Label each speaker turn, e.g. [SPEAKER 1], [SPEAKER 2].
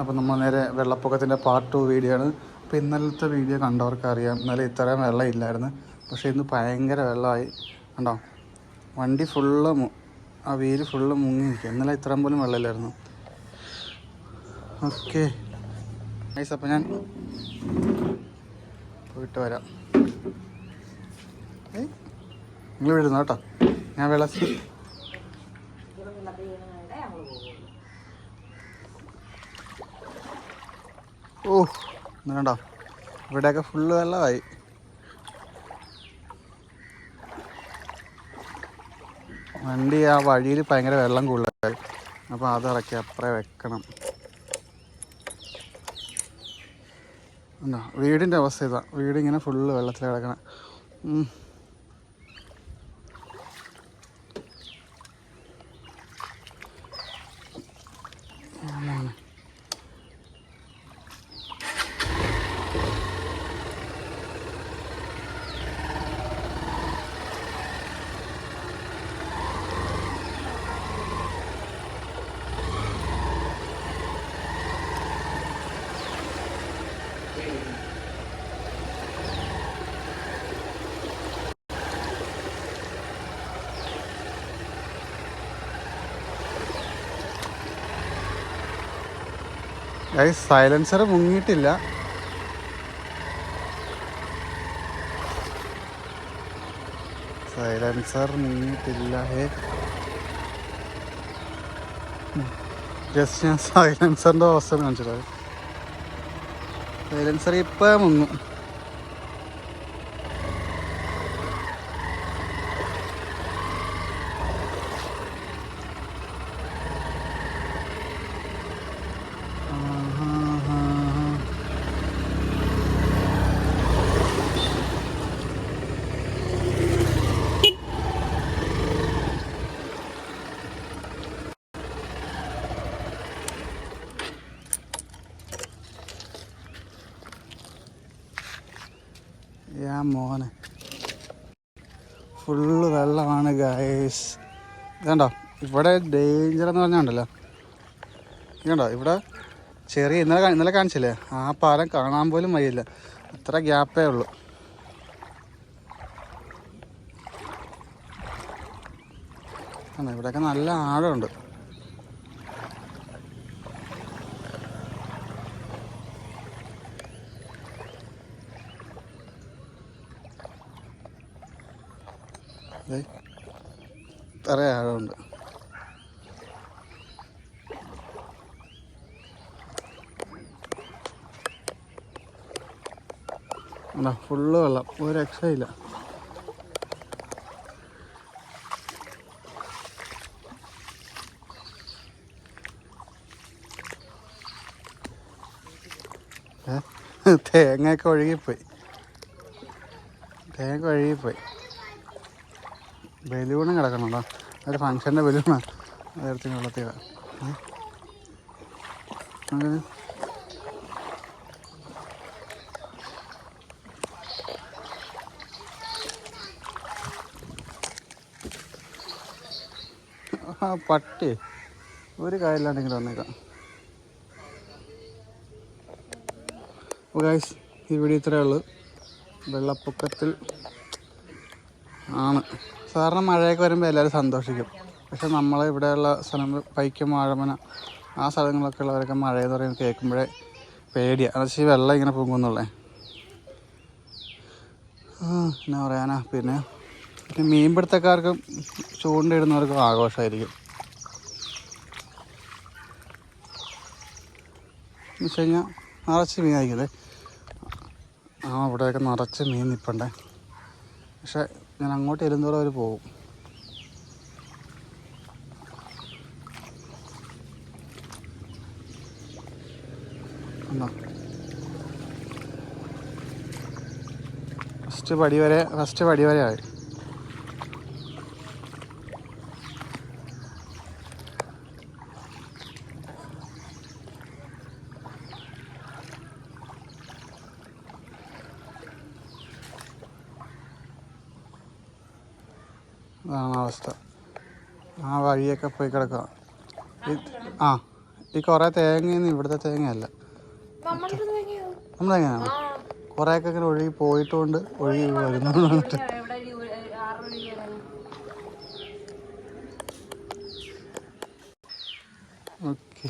[SPEAKER 1] അപ്പോൾ നമ്മൾ നേരെ വെള്ളപ്പൊക്കത്തിന്റെ പാർട്ട് ടു വീഡിയോ ആണ്. അപ്പോൾ ഇന്നലത്തെ വീഡിയോ കണ്ടവർക്ക് അറിയാം. ഇന്നലെ ഇത്രയും വെള്ളം ഇല്ലായിരുന്നു. പക്ഷേ ഇന്ന് ഭയങ്കര വെള്ളമായി. കണ്ടോ? വണ്ടി ഫുള്ള് ആ വീൽ ഫുള്ള് മുങ്ങി നിൽക്കുക ഇന്നലെ ഇത്രയും പോലും വെള്ളമില്ലായിരുന്നു. ഓക്കെ നൈസ് അപ്പോൾ ഞാൻ പോയിട്ട് വരാം. നിങ്ങൾ വിടുന്നു കേട്ടോ. ഞാൻ വെള്ളത്തിൽ ഓ ഇന്ന് ഇവിടെയൊക്കെ ഫുള്ള് വെള്ളമായി വണ്ടി ആ വഴിയിൽ ഭയങ്കര വെള്ളം കൂടുതലായി. അപ്പോൾ അത് ഇറക്കി അപ്പുറേ വെക്കണം. ഉണ്ടോ വീടിന്റെ അവസ്ഥ ഇതാ. വീടിങ്ങനെ ഫുള്ള് വെള്ളത്തിൽ കിടക്കണം. ഗൈസ് സൈലൻസർ മുങ്ങിയിട്ടില്ല. സൈലൻസർ മുങ്ങിയിട്ടില്ല. ഹേ. ജസ്റ്റ് ഞാൻ സൈലൻസറിന്റെ അവസ്ഥ കാണിച്ചത് സൈലൻസർ ഇപ്പം മുങ്ങും. യാ മോനെ. ഫുള്ള് വെള്ളമാണ് ഗായസ് കണ്ടോ? ഇവിടെ ഡേഞ്ചർ എന്ന് പറഞ്ഞുണ്ടല്ലോ കണ്ടോ? ഇവിടെ ചെറിയ ഇന്നലെ ഇന്നലെ കാണിച്ചില്ലേ? ആ പാലം കാണാൻ പോലും വയ്യില്ല. അത്ര ഗ്യാപ്പേ ഉള്ളൂ. ഇവിടെയൊക്കെ നല്ല ആഴമുണ്ട്. ഇത്ര ആഴമുണ്ട്. എന്നാ ഫുള്ള് വെള്ളം. ഒരു രക്ഷയില്ല? തേങ്ങയൊക്കെ ഒഴുകിപ്പോയി. തേങ്ങ ഒഴുകിപ്പോയി. ബലൂണും കിടക്കണുണ്ടോ? ഒരു ഫങ്ഷന്റെ ബലൂണാണ് നേരത്തിന് വെള്ളത്തിൽ പട്ടി. ഒരു കാര്യമില്ലാണ്ടെങ്കിലും വന്നേക്കാം. ഗൈസ് ഈ വീഡിയോ ഇത്രയേ ഉള്ളൂ. വെള്ളപ്പൊക്കത്തിൽ ആണ്. സാധാരണ മഴയൊക്കെ വരുമ്പോൾ എല്ലാവരും സന്തോഷിക്കും. പക്ഷെ നമ്മൾ ഇവിടെയുള്ള സ്ഥലം പൈക്കം വാഴമന ആ സ്ഥലങ്ങളൊക്കെ ഉള്ളവരൊക്കെ മഴ എന്ന് പറയുന്നത് കേൾക്കുമ്പോഴേ പേടിയാണ് എന്ന് വെച്ചാൽ വെള്ളം ഇങ്ങനെ പൊങ്ങുന്നുള്ളേ. എന്നാ പറയാനാ പിന്നെ പിന്നെ മീൻപിടുത്തക്കാർക്കും ചൂണ്ടയിടുന്നവർക്കും ആഘോഷമായിരിക്കും എന്ന് വെച്ച് കഴിഞ്ഞാൽ നിറച്ച് മീൻ ആയിരിക്കും ആ ഇവിടെയൊക്കെ നിറച്ച് മീൻ നിൽപ്പണ്ടേ പക്ഷെ ഞാൻ അങ്ങോട്ട് ചെല്ലുന്നതോടെ അവർ പോകും. ഫസ്റ്റ് പടി വരെ ഫസ്റ്റ് പടി വരെ ആയി. അതാണ് അവസ്ഥ. ആ വഴിയൊക്കെ പോയി കിടക്കാം ആ ഈ കുറേ തേങ്ങയൊന്നും ഇവിടുത്തെ തേങ്ങയല്ല.
[SPEAKER 2] നമ്മളുടെ തേങ്ങയോ?
[SPEAKER 1] നമ്മുടെ തേങ്ങയാണ് കുറേയൊക്കെ ഇങ്ങനെ ഒഴുകി പോയിട്ടുണ്ട് ഒഴുകി വരുന്നു ഓക്കെ.